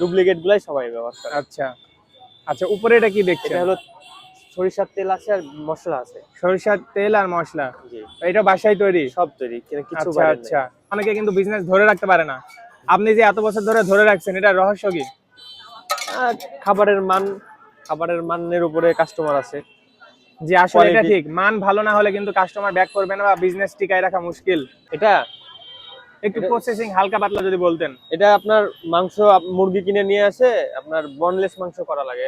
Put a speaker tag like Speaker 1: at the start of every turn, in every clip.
Speaker 1: Duplicate গুলাই সবাই ব্যবহার করে।
Speaker 2: আচ্ছা। আচ্ছা উপরে এটা কি দেখছেন?
Speaker 1: এটা হলো সরিষার তেল আছে আর মশলা আছে।
Speaker 2: সরিষার তেল আর মশলা?
Speaker 1: জি।
Speaker 2: এটা বাসায় তৈরি?
Speaker 1: সব তৈরি কিছু
Speaker 2: আচ্ছা আচ্ছা। অনেকে কিন্তু বিজনেস ধরে রাখতে পারে না। আপনি যে এত বছর ধরে ধরে রাখছেন এটা রহস্য কি?
Speaker 1: খাবারের মান খাবারের মানের উপরে কাস্টমার আছে।
Speaker 2: যে আসলে এটা ঠিক। মান ভালো না হলে কিন্তু কাস্টমার ব্যাক করবে না বা বিজনেস টিকায় রাখা মুশকিল।
Speaker 1: এটা
Speaker 2: একটু প্রসেসিং হালকা পাতলা যদি বলতেন।
Speaker 1: এটা আপনার মাংস মুরগি কিনে নিয়ে আসে আপনার বনলেস মাংস করা লাগে।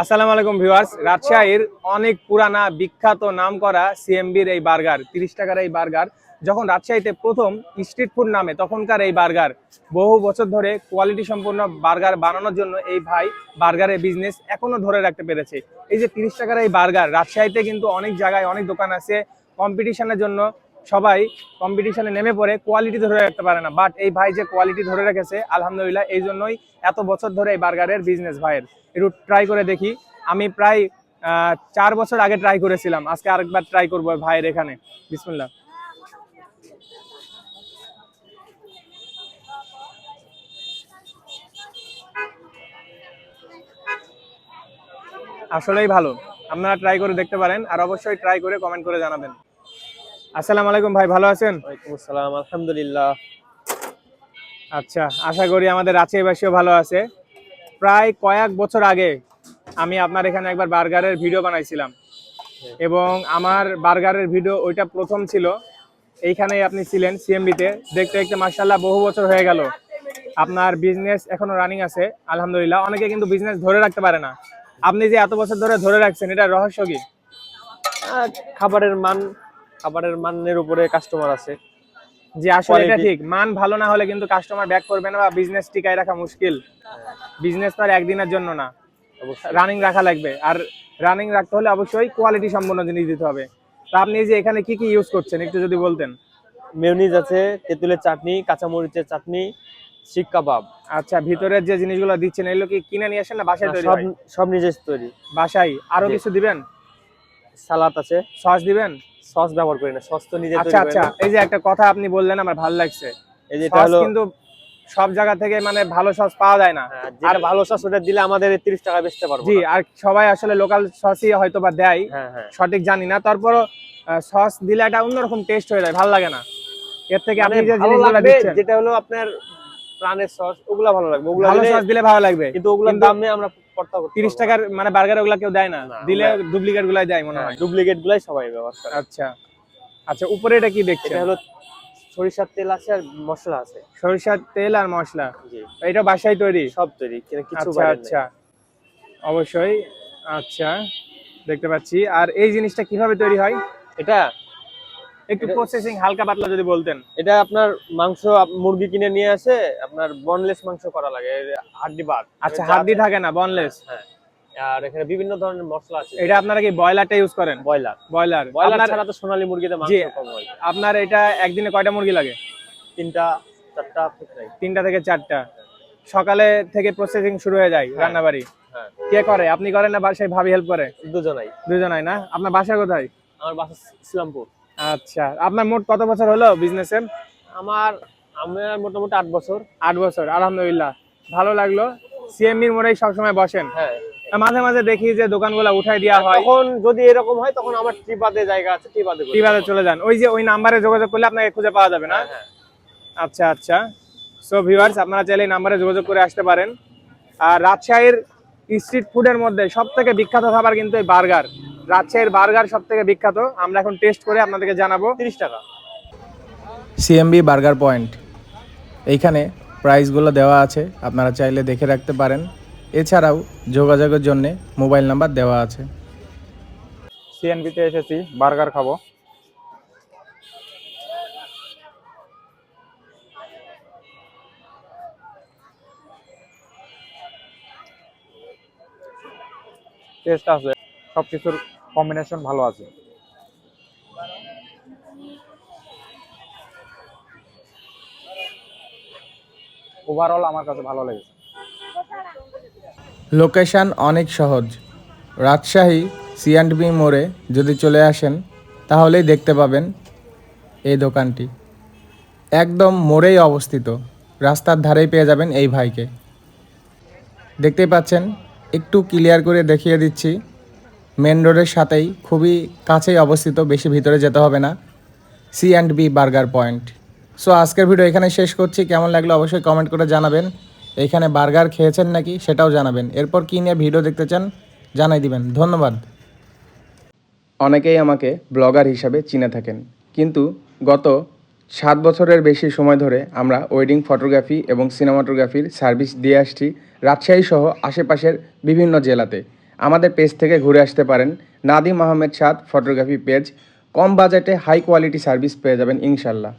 Speaker 2: আসসালামু আলাইকুম ভিউয়ার্স রাজশাহীর অনেক পুরানা বিখ্যাত নাম করা সিএমবির এই বার্গার তিরিশ টাকার এই বার্গার যখন রাজশাহীতে প্রথম স্ট্রিট ফুড নামে তখনকার এই বার্গার বহু বছর ধরে কোয়ালিটি সম্পূর্ণ বার্গার বানানোর জন্য এই ভাই বার্গারের বিজনেস এখনও ধরে রাখতে পেরেছে। এই যে তিরিশ টাকার এই বার্গার রাজশাহীতে কিন্তু অনেক জায়গায় অনেক দোকান আছে কম্পিটিশনের জন্য সবাই কম্পিটিশনে নেমে পড়ে কোয়ালিটি ধরে রাখতে পারে না। বাট এই ভাই যে কোয়ালিটি ধরে রেখেছে, আলহামদুলিল্লাহ, এই জন্যই এত বছর ধরে এই বার্গারের বিজনেস ভাইয়ের। একটু ট্রাই করে দেখি। আমি প্রায় চার বছর আগে ট্রাই করেছিলাম। আজকে আরেকবার ট্রাই করব ভাইয়ের এখানে। বিসমুল্লাহ। আসলেই ভালো। আপনারা ট্রাই করে দেখতে পারেন। আর অবশ্যই ট্রাই করে কমেন্ট করে জানাবেন। আসসালামু আলাইকুম ভাই ভালো আছেন?
Speaker 1: ওয়ালাইকুম আসসালাম আলহামদুলিল্লাহ।
Speaker 2: আচ্ছা আশা করি আমাদের রাজশাহীবাসীও ভালো আছে। প্রায় কয়েক বছর আগে আমি আপনার এখানে একবার বার্গারের ভিডিও বানাইছিলাম। এবং আমার বার্গারের ভিডিও ওইটা প্রথম ছিল। এইখানেই আপনি ছিলেন সিএমবিতে। দেখতে দেখতে মার্শাল্লাহ বহু বছর হয়ে গেল। আপনার বিজনেস এখনও রানিং আছে আলহামদুলিল্লাহ। অনেকে কিন্তু বিজনেস ধরে রাখতে পারে না। আপনি যে এত বছর ধরে ধরে রাখছেন এটা রহস্য কি?
Speaker 1: খাবারের মান খাবারের মানের উপরে কাস্টমার আছে।
Speaker 2: যে আসলে এটা ঠিক মান ভালো না হলে কিন্তু কাস্টমার ব্যাক করবে না বা বিজনেস টিকায় রাখা মুশকিল। বিজনেস তো আর একদিনের জন্য না।
Speaker 1: অবশ্যই।
Speaker 2: রানিং রাখা লাগবে। আর রানিং রাখতে হলে অবশ্যই কোয়ালিটি সম্পন্ন জিনিস দিতে হবে। তা আপনি যে এখানে কি কি ইউজ করছেন একটু যদি বলতেন।
Speaker 1: মেয়নিজ আছে তেঁতুলের চাটনি কাঁচামরিচের চাটনি শিক কাবাব।
Speaker 2: আচ্ছা ভিতরের যে জিনিসগুলো দিচ্ছেন এগুলো কি কিনে নিয়ে আসেন না বাসায় তৈরি
Speaker 1: সব? সব নিজস্ব তৈরি।
Speaker 2: বাসায়?
Speaker 1: আরও
Speaker 2: কিছু দিবেন?
Speaker 1: সালাদ আছে।
Speaker 2: সস দিবেন?
Speaker 1: সস ব্যবহার করি না সস তো নিজে
Speaker 2: আচ্ছা আচ্ছা এই যে একটা কথা আপনি বললেন আমার ভালো লাগছে।
Speaker 1: এই যে এটা হলো
Speaker 2: কিন্তু সব জায়গা থেকে মানে ভালো সস পাওয়া যায় না।
Speaker 1: আর ভালো সস ওটা দিলে আমাদের 30 টাকা বেচতে পারব
Speaker 2: জি আর সবাই আসলে লোকাল সসই হয়তো বা দেয়
Speaker 1: হ্যাঁ হ্যাঁ।
Speaker 2: সঠিক জানি না। তারপরও সস দিলে একটা অন্যরকম টেস্ট হয়ে যায় ভালো লাগে না। এর থেকে আপনি
Speaker 1: মানে
Speaker 2: যে জিনিসগুলো দিচ্ছেন।
Speaker 1: যেটা হলো আপনার প্রাণের সস ওগুলা ভালো লাগবে। ওগুলা
Speaker 2: ভালো সস দিলে ভালো লাগবে।
Speaker 1: কিন্তু ওগুলোর দামে আমরা পড়তা করতে
Speaker 2: টাকার মানে বার্গার ওগুলা কেউ দেয় না। দিলে ডুপ্লিকেট গুলাই দেয় মনে হয়।
Speaker 1: ডুপ্লিকেট গুলাই সবাই ব্যবহার করে।
Speaker 2: আচ্ছা। আচ্ছা উপরে এটা কি
Speaker 1: এটা
Speaker 2: দেখছেন
Speaker 1: হলো সরিষার তেল আছে আর মশলা আছে।
Speaker 2: সরিষার তেল আর মশলা। এটা বাসায় তৈরি?
Speaker 1: সব তৈরি কিছু
Speaker 2: আচ্ছা আচ্ছা। অবশ্যই আচ্ছা। দেখতে পাচ্ছি। আর এই জিনিসটা কীভাবে তৈরি হয়?
Speaker 1: এটা
Speaker 2: একটু প্রসেসিং হালকা পাতলা যদি বলতেন।
Speaker 1: এটা আপনার মাংস মুরগি কিনে নিয়ে আসে আপনার বনলেস মাংস করা লাগে হাড্ডি বাদ
Speaker 2: আচ্ছা হাড্ডি থাকে না বনলেস
Speaker 1: হ্যাঁ আর এখানে বিভিন্ন ধরনের মশলা আছে।
Speaker 2: এটা আপনারা কি ব্রয়লারটা ইউজ করেন?
Speaker 1: ব্রয়লার।
Speaker 2: ব্রয়লার।
Speaker 1: ব্রয়লার ছাড়া তো সোনালী মুরগিতে মাংস কম হয়।
Speaker 2: আপনার এটা একদিনে কয়টা মুরগি লাগে?
Speaker 1: তিনটা চারটা
Speaker 2: তিনটা থেকে চারটা। সকালে থেকে প্রসেসিং শুরু হয়ে যায়
Speaker 1: হ্যাঁ।
Speaker 2: রান্নাবাড়ি।
Speaker 1: হ্যাঁ।
Speaker 2: কে করে? আপনি করেন না বাসায় ভাবি হেল্প করে?
Speaker 1: দুজনাই।
Speaker 2: দুজনাই না? আপনার বাসা কোথায়?
Speaker 1: আমার বাসা ইসলামপুর।
Speaker 2: আচ্ছা আপনার মোট কত বছর হলো বিজনেসে
Speaker 1: আমার আমার মোটামুটি আট বছর।
Speaker 2: আট বছর আলহামদুলিল্লাহ। ভালো লাগল। সিএমবির মোড়েই সবসময় বসেন।
Speaker 1: হ্যাঁ।
Speaker 2: মাঝে মাঝে দেখি যে দোকানগুলো উঠাই দেওয়া হয়।
Speaker 1: তখন যদি এরকম হয় তখন আমার ট্রিপাতে জায়গা আছে করি।
Speaker 2: কীভাবে চলে যান। ওই যে ওই নাম্বারে যোগাযোগ করলে আপনাকে খুঁজে পাওয়া যাবে না?
Speaker 1: হ্যাঁ, হ্যাঁ।
Speaker 2: আচ্ছা আচ্ছা। সো ভিউয়ার্স আপনারা চাইলে এই নাম্বারে যোগাযোগ করে আসতে পারেন। আর রাজশাহীর স্ট্রিট ফুডের মধ্যে সব থেকে বিখ্যাত খাবার কিন্তু এই বার্গার রাজশাহীর বার্গার সব থেকে বিখ্যাত। আমরা এখন টেস্ট করে আপনাদেরকে জানাব।
Speaker 1: তিরিশ টাকা।
Speaker 2: CMB burger point. এইখানে প্রাইসগুলো দেওয়া আছে আপনারা চাইলে দেখে রাখতে পারেন। এছাড়াও যোগাযোগের জন্য মোবাইল নাম্বার দেওয়া আছে।
Speaker 3: সিএনবিতে এসেছি বার্গার খাব। টেস্ট আছে। সব কিছুর কম্বিনেশন ভালো আছে। ওভারঅল আমার কাছে ভালো লেগেছে।
Speaker 2: লোকেশান অনেক সহজ। রাজশাহী সিএন্ডবি মোড়ে যদি চলে আসেন, তাহলেই দেখতে পাবেন এই দোকানটি। একদম মোড়েই অবস্থিত। রাস্তার ধারেই পেয়ে যাবেন এই ভাইকে।
Speaker 4: দেখতেই পাচ্ছেন, একটু ক্লিয়ার করে দেখিয়ে দিচ্ছি। মেন রোডের সাথেই খুবই কাছেই অবস্থিত, বেশি ভিতরে যেতে হবে না। C and B burger point so আজকের ভিডিও এখানে শেষ করছি। কেমন লাগল অবশ্যই কমেন্ট করে জানাবেন। এইখানে বার্গার খেয়েছেন নাকি সেটাও জানাবেন। এরপর কী নিয়ে ভিডিও দেখতে চান জানাই দিবেন। ধন্যবাদ।
Speaker 2: অনেকেই আমাকে ব্লগার হিসাবে চিনে থাকেন। কিন্তু গত সাত বছরের বেশি সময় ধরে আমরা ওয়েডিং ফটোগ্রাফি এবং সিনেমাটোগ্রাফির সার্ভিস দিয়ে আসছি। রাজশাহী সহ আশেপাশের বিভিন্ন জেলাতে। আমাদের পেজ থেকে ঘুরে আসতে পারেন। Nadim Ahmed Saad, photography page. কম বাজেটে হাই কোয়ালিটি সার্ভিস পেয়ে যাবেন ইনশাল্লাহ।